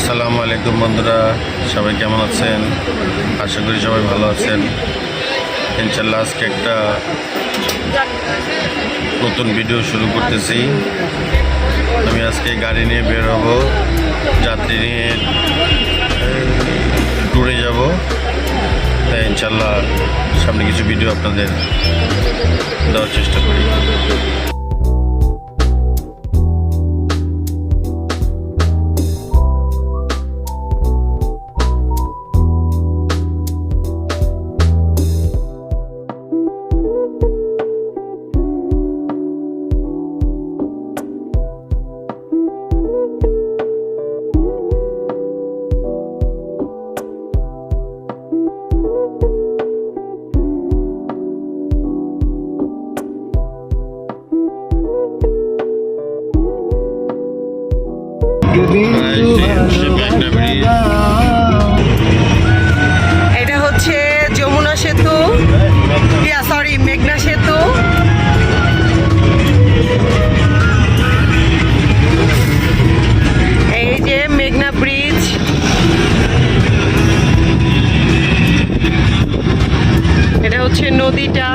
আসসালামু আলাইকুম বন্ধুরা, সবাই কেমন আছেন? আশা করি সবাই ভালো আছেন। ইনশাল্লাহ আজকে একটা নতুন ভিডিও শুরু করতেছি। আমি আজকে গাড়ি নিয়ে বের হব, যাত্রী নিয়ে ট্যুরে যাব। তাই ইনশাল্লাহ সামনে কিছু ভিডিও আপনাদের দেওয়ার চেষ্টা করি। হচ্ছে নদীটা।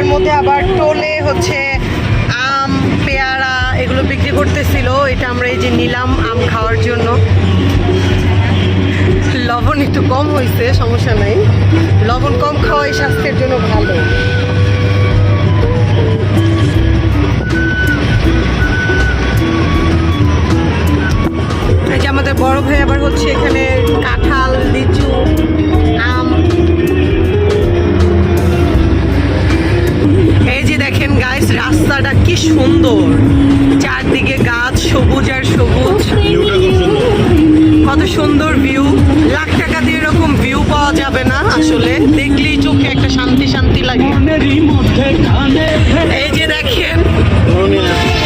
রাস্তার মধ্যে আবার টোলে হচ্ছে আম, পেয়ারা এগুলো বিক্রি করতেছিল। এটা আমরা এই যে নিলাম আম খাওয়ার জন্য। লবণ একটু কম হয়েছে সমস্যা নাই। লবণ কম খাওয়াই স্বাস্থ্যের জন্য ভালো। সুন্দর। চারদিকে গাছ সবুজ আর সবুজ। কত সুন্দর ভিউ লাখ টাকা দিয়ে এরকম ভিউ পাওয়া যাবে না আসলে। দেখলেই চোখে একটা শান্তি শান্তি লাগে। এই যে দেখেন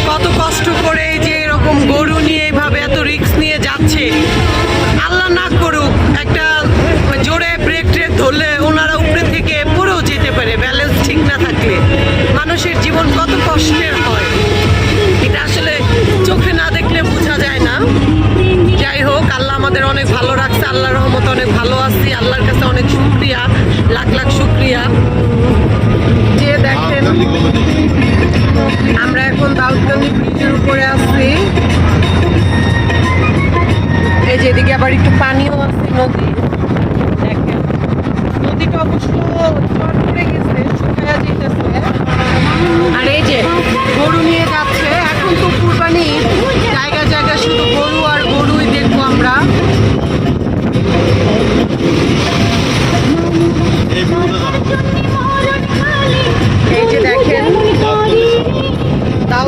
কত কষ্ট করে এই যে এরকম গরু নিয়ে এইভাবে এত রিস্ক নিয়ে যাচ্ছে। আল্লাহ না করুক একটা জোরে ব্রেক ট্রেক ধরলে ওনারা উপরে থেকে পড়েও যেতে পারে ব্যালেন্স ঠিক না থাকলে। মানুষের জীবন কত আমাদের অনেক ভালো রাখছে, আল্লাহর রহমতে অনেক ভালো আছি, আল্লাহর কাছে অনেক শুক্রিয়া, লাখ লাখ শুক্রিয়া। যে দেখেন, আমরা এখন দাউদকান্দি ব্রিজের উপরে আছি। এই যে এদিকে আবার একটু পানিও আছে, নদী। দেখেন, নদীটা অবশ্য গেছে, শুকায়া যেতেছে আর এই যে গরু নিয়ে যাচ্ছে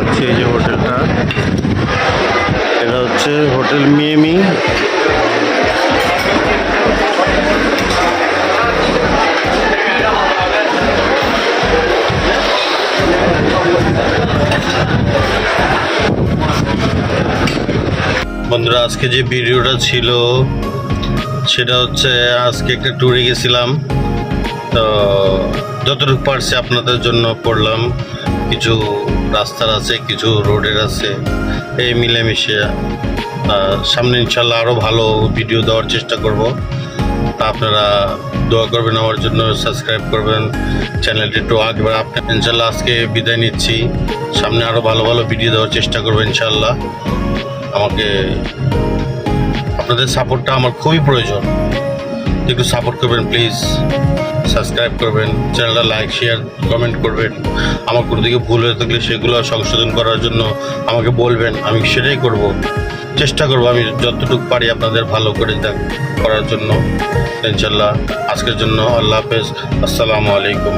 খাচ্ছি এই যে হোটেলটা। এটা হচ্ছে হোটেল মিয়েমি। বন্ধুরা, আজকে যে ভিডিওটা ছিল, সেটা হচ্ছে আজকে একটা ট্যুরে গেছিলাম। যতটুকু পারছি আপনাদের জন্য করলাম। কিছু রাস্তার আছে, কিছু রোডের আছে। এই মিলেমিশে সামনে ইনশাল্লাহ আরও ভালো ভিডিও দেওয়ার চেষ্টা করব। তা আপনারা দোয়া করবেন আমার জন্য, সাবস্ক্রাইব করবেন। চ্যানেলটি একটু আগে আপনার ইনশাল্লাহ আজকে বিদায় নিচ্ছি। সামনে আরও ভালো ভালো ভিডিও দেওয়ার চেষ্টা করবেন ইনশাল্লাহ। আমাকে আপনাদের সাপোর্টটা আমার খুবই প্রয়োজন। একটু সাপোর্ট করবেন প্লিজ সাবস্ক্রাইব করবেন, চ্যানেলটা লাইক শেয়ার কমেন্ট করবেন। আমার কোনো দিকে ভুল হয়ে থাকলে সেগুলো সংশোধন করার জন্য আমাকে বলবেন, আমি সেটাই করব। চেষ্টা করব আমি যতটুকু পারি আপনাদের ভালো করে করার জন্য। ইনশাল্লাহ আজকের জন্য আল্লাহ হাফেজ। আসসালামু আলাইকুম।